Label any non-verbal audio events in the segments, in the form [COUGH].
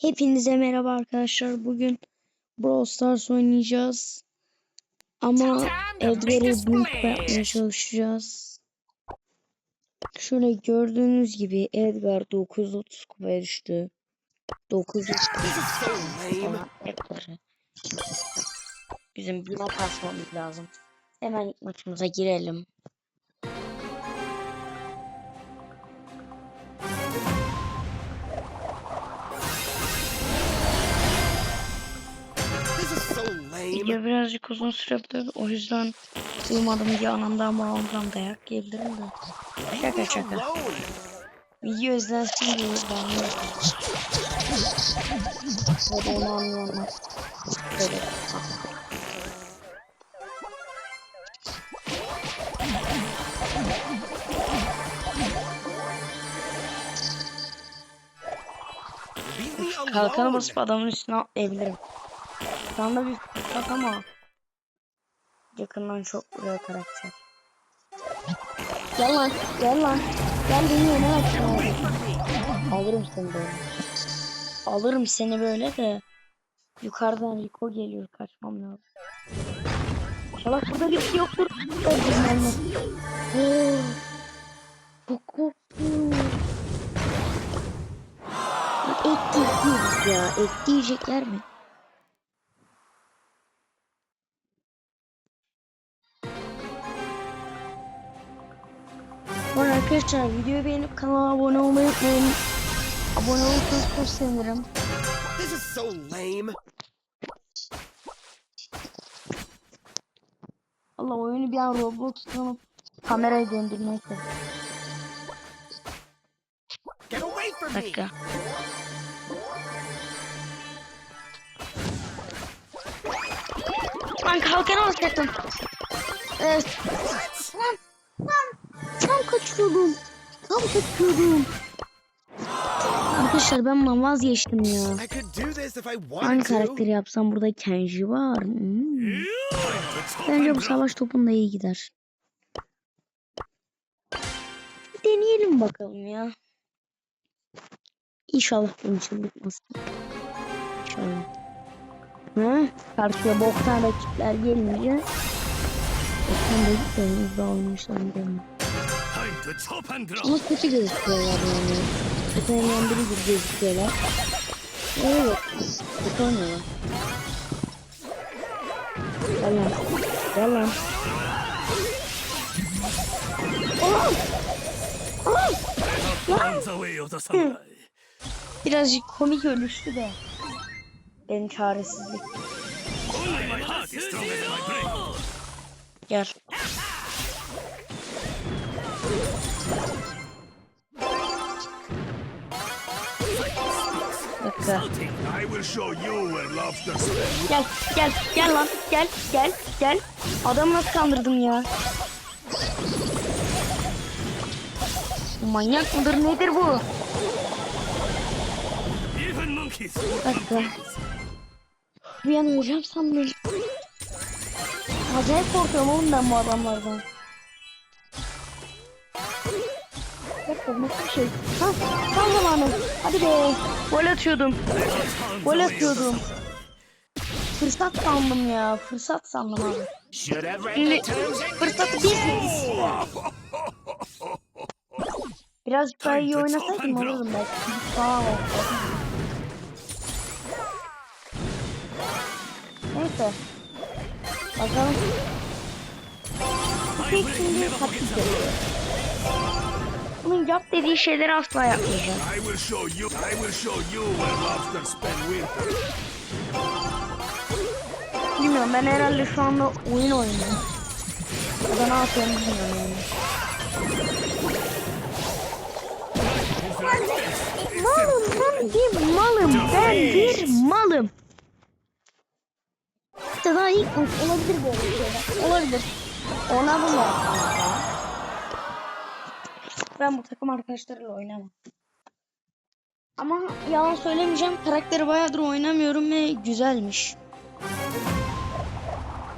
Hepinize merhaba arkadaşlar. Bugün Brawl Stars oynayacağız. Ama Edgar'ı büyük yapmaya çalışacağız. Şöyle gördüğünüz gibi Edgar 930 kupaya düştü. 900 falan Edgar'ı. Bizim buna basmamız lazım. Hemen ilk maçımıza girelim. Video birazcık uzun sürebilir. O yüzden uyumadım diye anamdan babamdan dayak yiyebilirim de. Şaka şaka. Video izlensin diye ben de Hadi onu. Leave me Kalkanı basıp adamın üstüne atlayabilirim. Şu anda bir fırsat ama yakından çok vuruyor karakter. Gel lan, gel lan. Gel beni yöne at. Alırım seni böyle. Alırım seni böyle de. Yukarıdan Rico geliyor, kaçmam lazım. İnşallah burada yoktur. Ben de. Oo, Bu koptu. Et diyeceğiz ya. Et diyecekler mi? Arkadaşlar videoyu beğenip kanala abone olmayı unutmayın. Abone olursanız çok sevinirim. This is so lame. Allah oyunu bir an Roblox'tan alıp kamerayı döndürmek istedim. Get away from me. dakika. Lan kalkanı alacaktım. Evet. Lan, tam kaçıyordum. Tam kaçıyordum. Arkadaşlar ben bundan vazgeçtim ya. Hangi karakteri yapsam burada Kenji var. Hmm. Bence bu savaş topunda iyi gider. Bir deneyelim bakalım ya. İnşallah bunun için bitmez. İnşallah. Ha? Karşıya boktan rakipler gelince Boktan rakiplerimiz de olmuşlar Ama kötü gözüküyorlar yani. Kötü oynayan biri gibi gözüküyorlar. Evet. Kötü oynuyorlar. Gel lan. Gel lan. Of the samurai. Birazcık komik ölüştü de. Benim çaresizlik. Only live. Gel, gel, gel lan. Gel, gel, gel. Adamı nasıl kandırdım ya? Manyak mıdır nedir bu? Dakika. Bir an öleceğim sandım. Acayip korkuyorum oğlum ben bu adamlardan. Dakika nasıl bir şey? Ha, tam zamanı. Hadi be. Gol atıyordum. Gol atıyordum. Fırsat sandım ya. Fırsat sandım abi. Şimdi fırsatı biz miyiz? Birazcık daha iyi oynasaydım olurdum belki. Daha. Neyse. Bakalım. I Tek will şimdi forget yapıyor. Bunun yap dediği şeyleri asla yapmayacağım. I will show you. I will show you where lobsters spend winter. Bilmiyorum ben herhalde şu anda oyun oynuyorum. Ya da ne yapıyorum bilmiyorum yani. Malım ben bir malım. Ben bir malım. İşte daha ilk olabilir böyle şeyler. Olabilir. Ona bu mu? Ben bu takım arkadaşlarıyla oynamam. Ama yalan söylemeyeceğim. Karakteri bayağıdır oynamıyorum ve güzelmiş.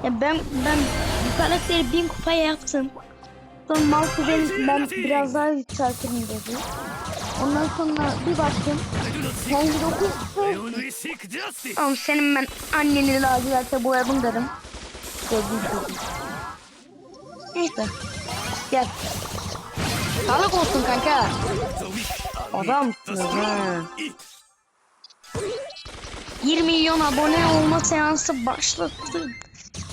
Ya ben ben bu karakteri bin kupaya yaptım. Sonra mal kuzenim ben biraz daha yükseltirim dedi. Ondan sonra bir baktım. Seek justice. Tamam senin ben anneni laciverte boyadım dedim. Çocuk. Neyse. Gel. Sağlık olsun kanka. Adam weak. The strong ha. eat. 1 milyon abone olma seansı başlattı.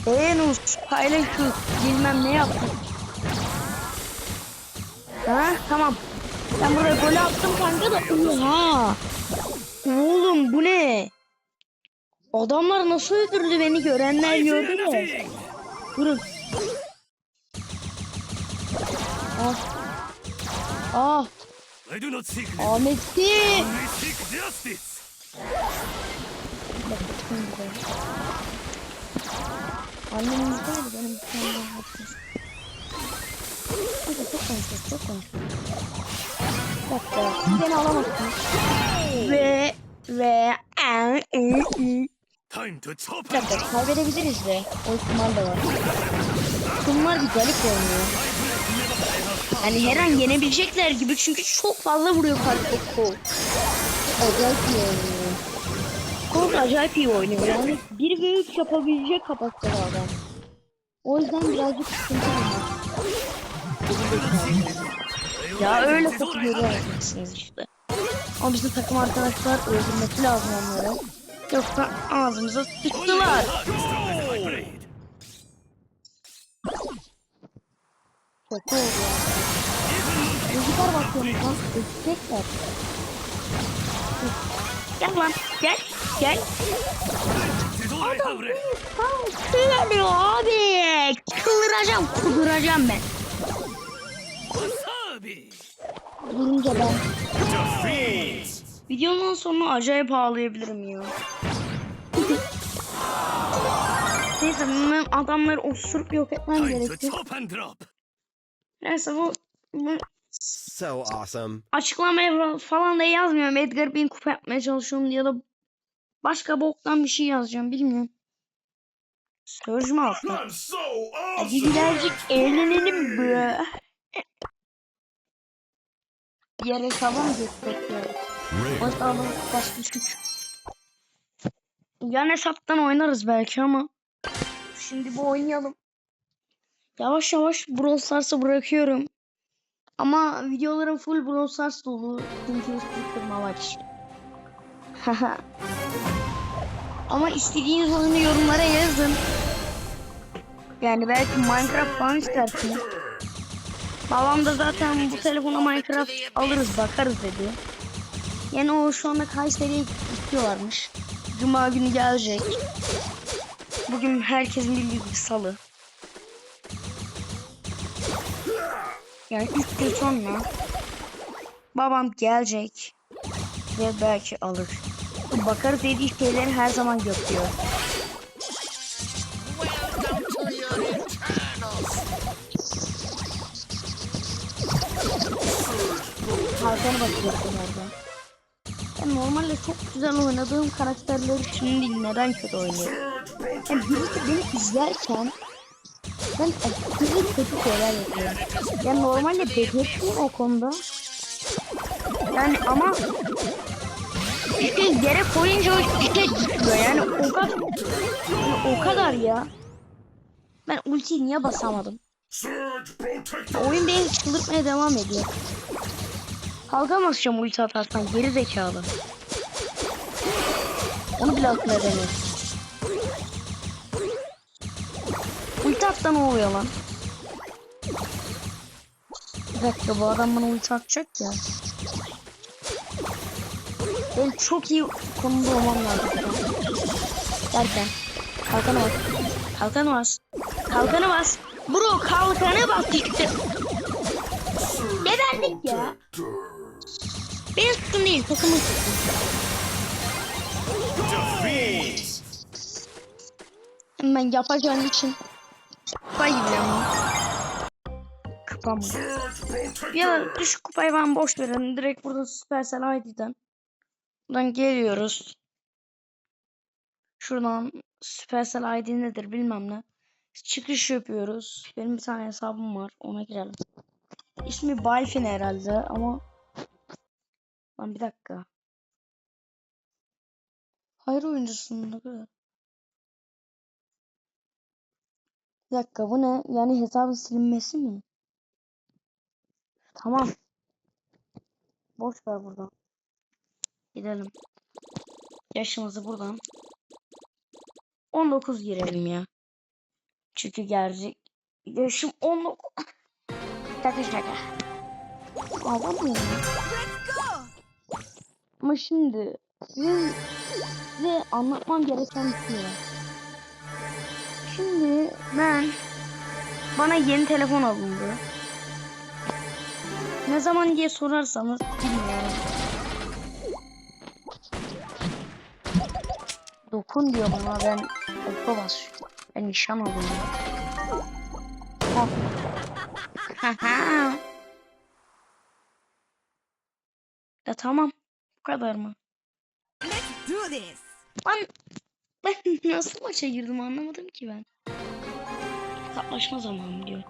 Beğenus, paylaşın, bilmem ne yaptın. Ha tamam. Ben buraya gol attım kanka da. Oha. Oğlum bu ne? Adamlar nasıl öldürdü beni görenler gördü nothing. Durun. Ah. Ah. I do not seek revenge. Ahmet'i. I only seek justice. Annem yüzdeydi benim bir tane daha. Hadi çok konuşuyoruz, çok konuşuyoruz. Bir dakika, siz beni alamazsınız. Ve, ve, Bir dakika, kaybedebiliriz de. O ihtimal de var. Bunlar bir garip oynuyor. Yani her an yenebilecekler gibi çünkü çok fazla vuruyor karşı kol. Acayip iyi oynuyor. Kol acayip iyi oynuyor yani 1 ve 3 yapabilecek kapasiteli adam. O yüzden birazcık sıkıntı var. Ya öyle kötü görüyorsunuz işte. Ama bizim takım arkadaşlar öldürmesi lazım onları. Yoksa ağzımıza Only Kötü oldu ya. Rüzgar bakıyorsunuz lan. Ölecekler. Gel lan. Gel. Gel. This is all I have left. Tamam geliyor abi. Kıvıracağım. Kıvıracağım ben. Durunca ben. Videonun sonuna acayip ağlayabilirim ya. Neyse adamları osurup yok etmem gerekiyor. Neyse bu, bu So awesome. açıklamaya falan da yazmıyorum. Edgar Bean kupa yapmaya çalışıyorum ya da başka boktan bir şey yazacağım bilmiyorum. Söz mü attı? I'm so Hadi awesome. birazcık eğlenelim be. Mı geçsek ya? O hesabı baş düşük. Yan hesaptan oynarız belki ama. Şimdi bu oynayalım. Yavaş yavaş Brawl Stars'ı bırakıyorum. Ama videolarım full Brawl Stars dolu. Çünkü var işte. [LAUGHS] ama istediğiniz oyunu yorumlara yazın. Yani belki Minecraft falan istersiniz. Babam da zaten bu telefona Minecraft alırız bakarız dedi. Yani o şu anda Kayseri'ye gidiyorlarmış. Cuma günü gelecek. Bugün herkesin bildiği salı. Yani üç gün sonra babam gelecek ve belki alır. Bu Bakarız dediği şeyleri her zaman yapıyor. Hakan'a bakıyorsun orada. Ben normalde çok güzel oynadığım karakterleri şimdi neden kötü oynuyorum? Yani birisi beni izlerken ben aşırı kötü şeyler yapıyorum. Yani normalde bekletmiyorum o konuda. Yani ama işte yere koyunca işte düşüyor yani o kadar o kadar ya. Ben ultiyi niye basamadım? Oyun beni çıldırtmaya devam ediyor. Kalkamazsam ulti atarsan geri zekalı. Onu bile akıl edemiyorum. Atsa ne oluyor lan? Bir dakika bu adam bana ulti atacak ya. Ben çok iyi konumda olmam lazım. Derken. Kalkanı bas. Kalkanı bas. Kalkanı bas. Bro kalkanı bas işte. Geberdik ya. Benim suçum değil, takımın. Defeat. Hemen yapacağım için. Kupa gidiyorum. Kupa mı? Surge protector. Ya düşük kupayı ben boş verin. Direkt burada Supercell ID'den. Buradan geliyoruz. Şuradan Supercell ID nedir bilmem ne. Çıkış yapıyoruz. Benim bir tane hesabım var. Ona girelim. İsmi Balfin herhalde ama Lan bir dakika. Hayır oyuncusun ne kadar? Bir dakika bu ne? Yani hesabın silinmesi mi? Tamam. Boş ver buradan. Gidelim. Yaşımızı buradan 19 girelim ya. Çünkü gerçek yaşım 19. Şaka şaka. Ağlamıyorum. ya. Ama şimdi sizin, size anlatmam gereken bir şey var. Şimdi ben bana yeni telefon alındı. Ne zaman diye sorarsanız bilmiyorum. Dokun diyor bana ben oka basıyorum. Ben nişan alıyorum. Haha. [LAUGHS] ya tamam. Bu kadar mı? Let's do this. Ben, ben [LAUGHS] nasıl maça girdim anlamadım ki ben. Hesaplaşma zamanı diyor.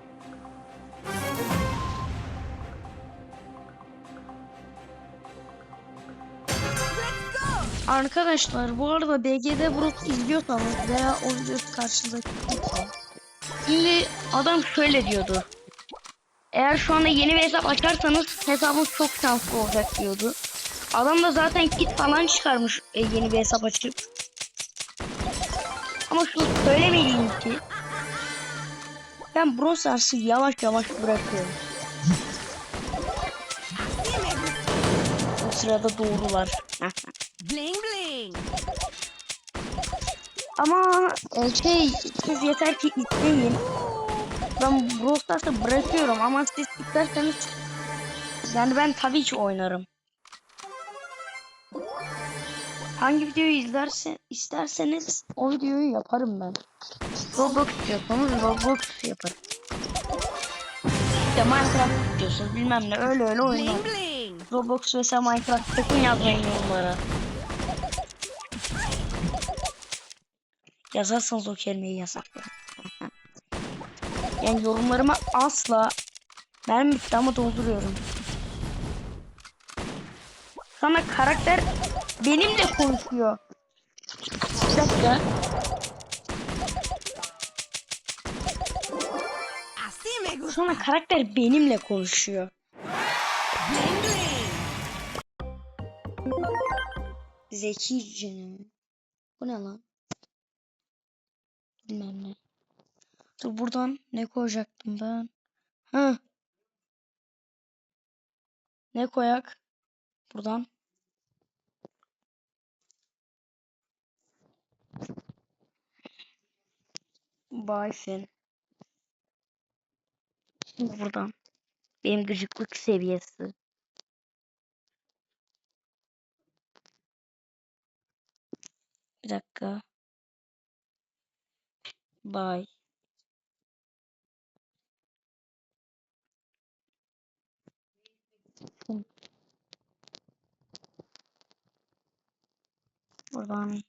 Arkadaşlar bu arada BGD Brot izliyorsanız veya o videosu karşınızdaki Şimdi adam şöyle diyordu. Eğer şu anda yeni bir hesap açarsanız hesabınız çok şanslı olacak diyordu. Adam da zaten kit falan çıkarmış e, yeni bir hesap açıp. Ama şunu söylemeliyim ki ben Brawl Stars'ı yavaş yavaş bırakıyorum. Bu sırada doğrular. Bling bling. Ama e, şey siz yeter ki isteyin. Ben Brawl Stars'ı bırakıyorum ama siz isterseniz yani ben tabii ki oynarım. Hangi videoyu izlerse isterseniz o videoyu yaparım ben. Roblox istiyorsanız Roblox yaparım. İşte Minecraft istiyorsanız bilmem ne öyle öyle bling. Roblox vs Minecraft sakın yazmayın yorumlara. Yazarsanız o kelimeyi yasaklarım. [LAUGHS] yani yorumlarıma asla ben bitti ama dolduruyorum. Sana karakter benimle konuşuyor. Bir dakika. Sana karakter benimle konuşuyor. Bling. Zekice. Bu ne lan? Bilmem ne. Dur buradan ne koyacaktım ben? Ha. Ne koyak? Buradan. Bayfin. Şimdi buradan. Benim gıcıklık seviyesi. Bir dakika. Bye. Buradan.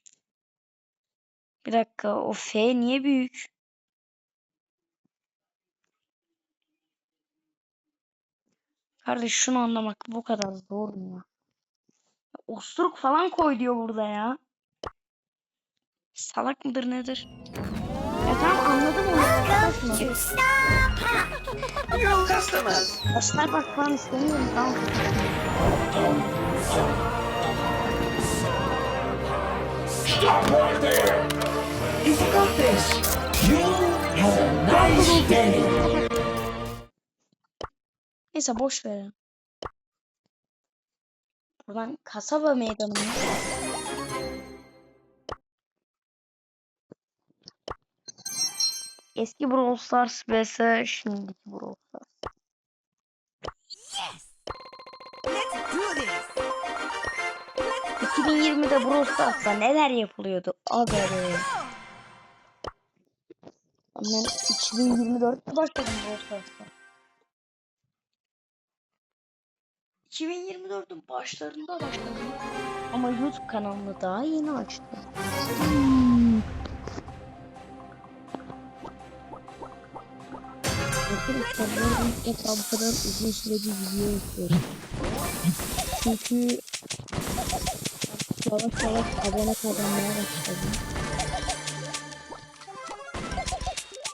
Bir dakika. O F niye büyük? Kardeş şunu anlamak bu kadar zor mu ya? Osuruk falan koy diyor burada ya. Salak mıdır nedir? Ya tamam anladım onu. Welcome customers. Starbucks falan istemiyorum tamam. Stop right there. Got this. You have a nice day. Neyse boş verin. Buradan kasaba meydanı mı? Eski Brawl Stars vs şimdiki Brawl Stars. Yes. Let's do this. 2020'de Brawl Stars'ta neler yapılıyordu? Aga be. Ben 2024'te başladım Brawl Stars'ta. 2024'ün başlarında başladım. Ama YouTube kanalını daha yeni açtım. Arkadaşlar ilk defa bu kadar uzun süreli video yapıyorum. Çünkü yavaş yavaş abone kazanmaya başladım.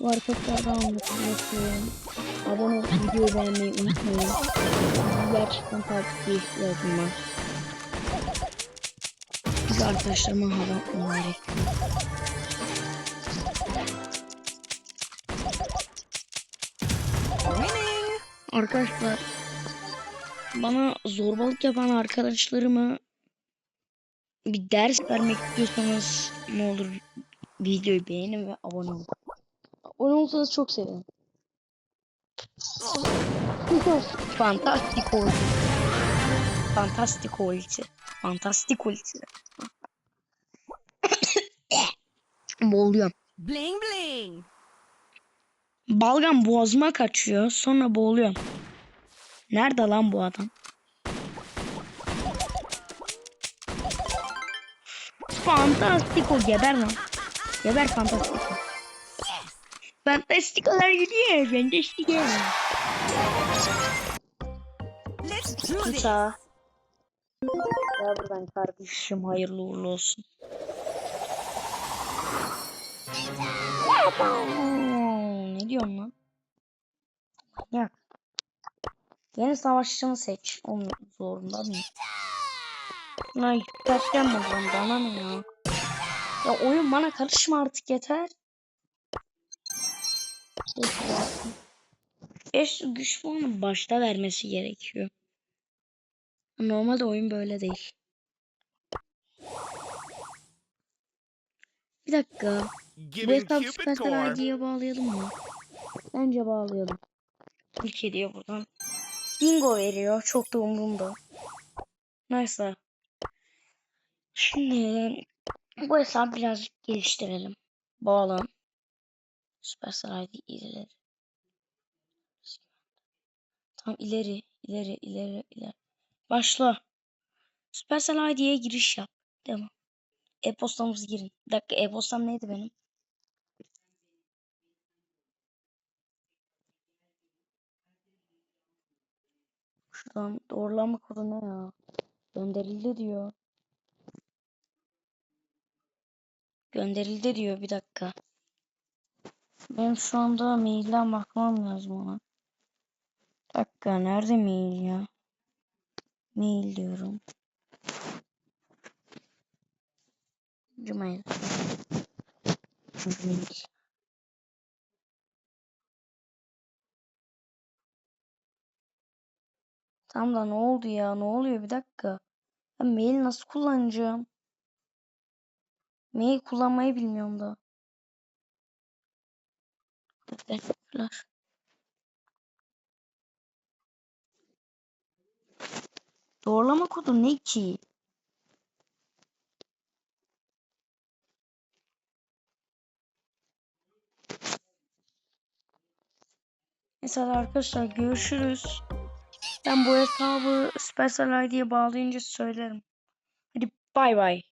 Bu arkadaşlardan anlatıyorum. Abone olup videoyu beğenmeyi unutmayın. Gerçekten takipte ihtiyacım var. Biz arkadaşlarıma hava atmam. Arkadaşlar bana zorbalık yapan arkadaşlarıma bir ders vermek istiyorsanız ne olur videoyu beğenin ve abone olun. Olursanız çok sevinirim. [LAUGHS] Fantastik oldu. Fantastik ulti. Fantastik ulti. [COUGHS] Boğuluyorum. Bling bling. Balgam boğazıma kaçıyor. Sonra boğuluyorum. Nerede lan bu adam? Fantastiko geber lan. Geber fantastiko. Fantastikolar gidiyor. Fantastiko. Let's do this. Uçağa. Ya buradan kardeşim hayırlı uğurlu olsun. Ne diyorsun lan? Ya. Yeni savaşçını seç. Onun zorunda mı? Lan yükselteceğim ben buradan. Bana ne ya? Ya oyun bana karışma artık yeter. 5 güç puanı başta vermesi gerekiyor. Normalde oyun böyle değil. Bir dakika. Bu hesabı Superstar. ID'ye bağlayalım mı? Bence bağlayalım. İlk hediye buradan. Bingo veriyor. Çok da umurumda. Neyse. Şimdi bu hesabı birazcık geliştirelim. Bağlan. Superstar ID ileri. Tam ileri, ileri, ileri, ileri. Başla. Supercell ID'ye giriş yap. Devam. E-postamızı girin. Bir dakika e-postam neydi benim? Şuradan doğrulama kodu ne ya? Gönderildi diyor. Gönderildi diyor bir dakika. Benim şu anda mailden bakmam lazım ona. Dakika nerede mail ya? Mail diyorum. Gmail. Mail. Tam da ne oldu ya? Ne oluyor? Bir dakika. Ben mail nasıl kullanacağım? Mail kullanmayı bilmiyorum da. Teşekkürler. Doğrulama kodu ne ki? Mesela arkadaşlar görüşürüz. Ben bu hesabı Special ID'ye bağlayınca söylerim. Hadi bay bay.